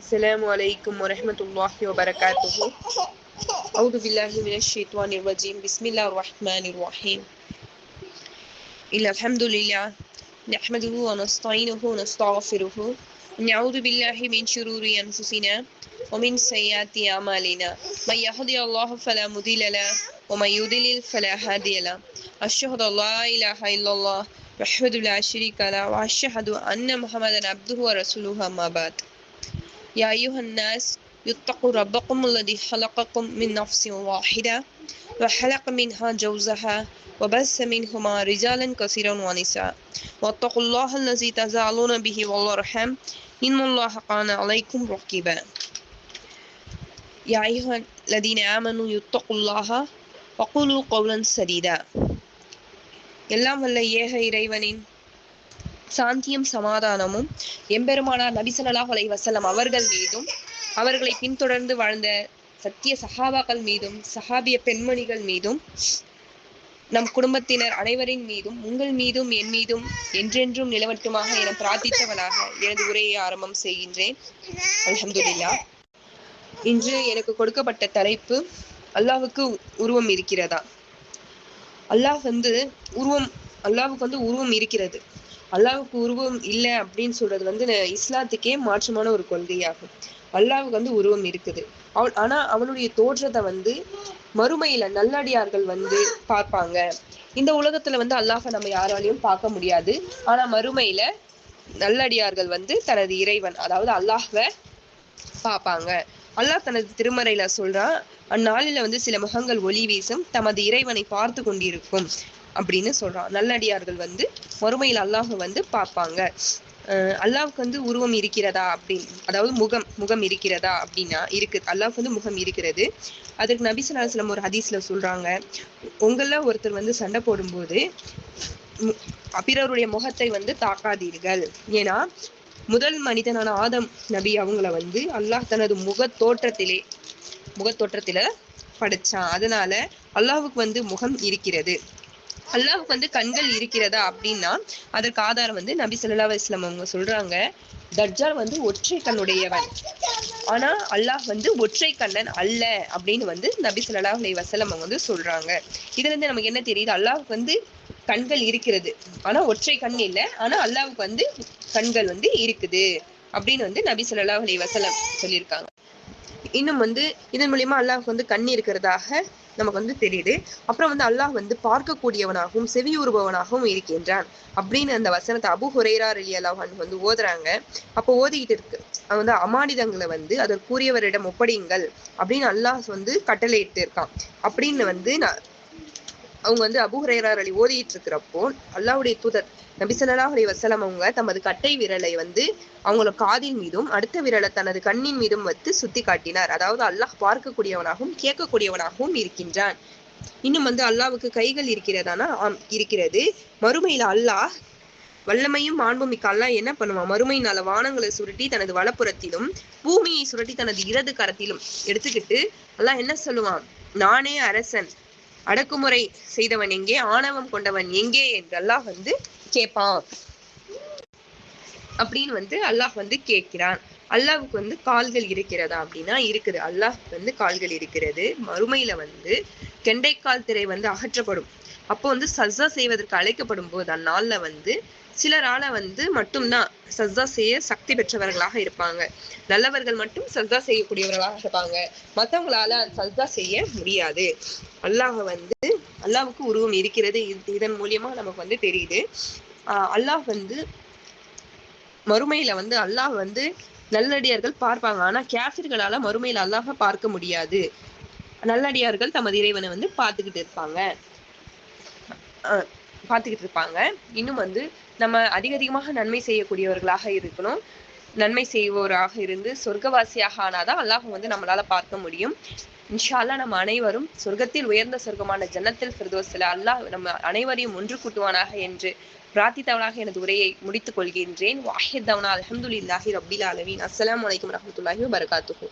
السلام عليكم ورحمة الله وبركاته. أعوذ بالله من الشيطان الرجيم. بسم الله الرحمن الرحيم. إن الحمد لله نحمده ونستعينه ونستغفره. ونعوذ بالله من شرور أنفسنا ومن سيئات أعمالنا. من يهدي الله فلا مضل له ومن يضلل فلا هادي له. أشهد أن لا إله إلا الله وحده لا شريك له وأشهد أن محمدا عبده ورسوله أما بعد. يا أيها الناس اتقوا ربكم الذي خلقكم من نفس واحدة وخلق منها جوزها وبث منهما رجالا كثيرا ونساء واتقوا الله الذي تزالون به والأرحام إن الله كان عليكم رقيبا يا أيها الذين آمنوا اتقوا الله وقولوا قولا سديدا எல்லாம் வல்ல ஏக இறைவனின் சாந்தியும் சமாதானமும் எம்பெருமானார் நபி ஸல்லல்லாஹு வசலம் அவர்கள் மீதும் அவர்களை பின்தொடர்ந்து வாழ்ந்த சத்திய சஹாபாக்கள் மீதும் சஹாபிய பெண்மணிகள் மீதும் நம் குடும்பத்தினர் அனைவரின் மீதும் உங்கள் மீதும் என் மீதும் என்றென்றும் நிலவட்டுமாக என பிரார்த்தித்தவனாக எனது உரையை ஆரம்பம் செய்கின்றேன். அலமதுல்லா இன்று எனக்கு கொடுக்கப்பட்ட தலைப்பு அல்லாவுக்கு உருவம் இருக்கிறதா? அல்லாஹ் வந்து உருவம் அல்லாவுக்கு வந்து உருவம் இருக்கிறது. அல்லாவுக்கு உருவம் இல்லை அப்படின்னு சொல்றது வந்து இஸ்லாத்துக்கே மாற்றமான ஒரு கொள்கையாகும். அல்லாவுக்கு வந்து உருவம் இருக்குது. அவன் ஆனா அவனுடைய தோற்றத்தை வந்து மறுமையில நல்லடியார்கள் வந்து பார்ப்பாங்க. இந்த உலகத்துல வந்து அல்லாஹை நம்ம யாராலையும் பார்க்க முடியாது. ஆனா மறுமையில நல்லடியார்கள் வந்து தனது இறைவன் அதாவது அல்லாஹ்வ பார்ப்பாங்க. அல்லாஹ் தனது திருமறையில சொல்றான் அந்நாளில வந்து சில முகங்கள் ஒளி வீசும் தமது இறைவனை பார்த்து கொண்டிருக்கும். அப்படின்னு சொல்றான். நல்லடியார்கள் வந்து மறுமையில் அல்லாஹ் வந்து பார்ப்பாங்க. அல்லாவுக்கு வந்து உருவம் இருக்கிறதா அப்படின்னு அதாவது முகம் முகம் இருக்கிறதா அப்படின்னா இருக்கு. அல்லாவுக்கு வந்து முகம் இருக்கிறது. அதற்கு நபி ஸல்லல்லாஹு ஒரு ஹதீஸ்ல சொல்றாங்க. உங்கள ஒருத்தர் வந்து சண்டை போடும்போது மு- பிறருடைய முகத்தை வந்து தாக்காதீர்கள். ஏன்னா முதல் மனிதனான ஆதம் நபி அவங்கள வந்து அல்லாஹ் தனது முக தோற்றத்திலே முகத்தோற்றத்தில படைச்சான். அதனால அல்லாஹுக்கு வந்து முகம் இருக்கிறது. அல்லாஹுக்கு வந்து கண்கள் இருக்கிறதா அப்படின்னா அதற்கு ஆதாரம் வந்து நபி சொல்லா அலைஹி அவங்க சொல்றாங்க. தர்ஜால் வந்து ஒற்றை கண்ணுடையவன். ஆனா அல்லாஹ் வந்து ஒற்றை கண்ணன் அல்ல அப்படின்னு வந்து நபி சொல்லா அலி வசலம் அவங்க வந்து சொல்றாங்க. இதுல இருந்து நமக்கு என்ன தெரியுது? அல்லாஹுக்கு வந்து கண்கள் இருக்கிறது. ஆனா ஒற்றை கண் இல்லை. ஆனா அல்லாஹுக்கு வந்து கண்கள் வந்து இருக்குது அப்படின்னு வந்து நபி சொல்லா அலி வசலம் சொல்லியிருக்காங்க. இன்னும் வந்து இதன் மூலியமா அல்லாஹ் வந்து கண் இருக்கிறதாக நமக்கு வந்து தெரியுது. அப்புறம் வந்து அல்லாஹ் வந்து பார்க்கக்கூடியவனாகவும் செவியுறுபவனாகவும் இருக்கின்றான். அப்படின்னு அந்த வசனத்தை அபு ஹுரேரா அலி அல்லாஹான் வந்து ஓதுறாங்க. அப்போ ஓதிக்கிட்டு இருக்கு. வந்து அமானிதங்களை வந்து அதற்குரியவரிடம் ஒப்படையுங்கள் அப்படின்னு அல்லாஹ் வந்து கட்டளையிட்டு இருக்கான். அப்படின்னு வந்து நான் அவங்க வந்து அபு அலி ஓதிட்டு இருக்கிறப்போ அல்லாவுடைய தூதர் நபி அலி வசலம் அவங்க தமது கட்டை விரலை வந்து அவங்களோட காதின் மீதும் அடுத்த விரலை தனது கண்ணின் மீதும் வைத்து சுத்தி காட்டினார். அதாவது அல்லாஹ் பார்க்கக்கூடியவனாகவும் கேட்கக்கூடியவனாகவும் இருக்கின்றான். இன்னும் வந்து அல்லாவுக்கு கைகள் இருக்கிறதானா? ஆம் இருக்கிறது. மறுமையில அல்லாஹ் வல்லமையும் மாண்புமிக்க அல்லாஹ் என்ன பண்ணுவான்? மறுமையினால வானங்களை சுருட்டி தனது வலப்புறத்திலும் பூமியை சுருட்டி தனது இடது கரத்திலும் எடுத்துக்கிட்டு அல்லாஹ் என்ன சொல்லுவான்? நானே அரசன் அடக்குமுறை செய்தவன் எங்கே ஆணவம் கொண்டவன் எங்கே என்று அல்லாஹ் வந்து கேட்பான் அப்படின்னு வந்து அல்லாஹ் வந்து கேட்கிறான். அல்லாஹுக்கு வந்து கால்கள் இருக்கிறதா அப்படின்னா இருக்குது. அல்லாஹ் வந்து கால்கள் இருக்கிறது. மறுமையில வந்து கெண்டைக்கால் திரை வந்து அகற்றப்படும். அப்போ வந்து சஸ்ஸா செய்வதற்கு அழைக்கப்படும் போது அந்நாள்ல வந்து சிலரால வந்து மட்டும்தான் சஸ்ஸா செய்ய சக்தி பெற்றவர்களாக இருப்பாங்க. நல்லவர்கள் மட்டும் சஸ்ஸா செய்யக்கூடியவர்களாக இருப்பாங்க. மத்தவங்களால சஸ்ஸா செய்ய முடியாது. அல்லாஹ் வந்து அல்லாவுக்கு உருவம் இருக்கிறது. இதன் மூலியமா நமக்கு வந்து தெரியுது. ஆஹ் அல்லாஹ் வந்து மறுமையில வந்து அல்லாஹ் வந்து நல்லடியார்கள் பார்ப்பாங்க. ஆனா கேஃபிர்களால மறுமையில அல்லாஹ பார்க்க முடியாது. நல்லடியார்கள் தமது இறைவனை வந்து பார்த்துக்கிட்டு இருப்பாங்க. அஹ் பார்த்துக்கிட்டு இருப்பாங்க. இன்னும் வந்து நம்ம அதிக அதிகமாக நன்மை செய்யக்கூடியவர்களாக இருக்கணும். நன்மை செய்வோராக இருந்து சொர்க்கவாசியாக ஆனாதான் அல்லாஹ் வந்து நம்மளால பார்க்க முடியும். இன்ஷா நம்ம அனைவரும் சொர்க்கத்தில் உயர்ந்த சொர்க்கமான ஜன்னத்தில் ஃபிர்தோஸ்ல அல்லாஹ் நம்ம அனைவரையும் ஒன்று கூட்டுவானாக என்று பிரார்த்தித்தவனாக எனது உரையை முடித்துக் கொள்கின்றேன். வாஹித் தவனா அலமதுல்லாஹி ரபில் அலவின் அஸ்லாம் வலைக்கம் வரஹ்மத்துல்லாஹி வபரகாத்துஹு.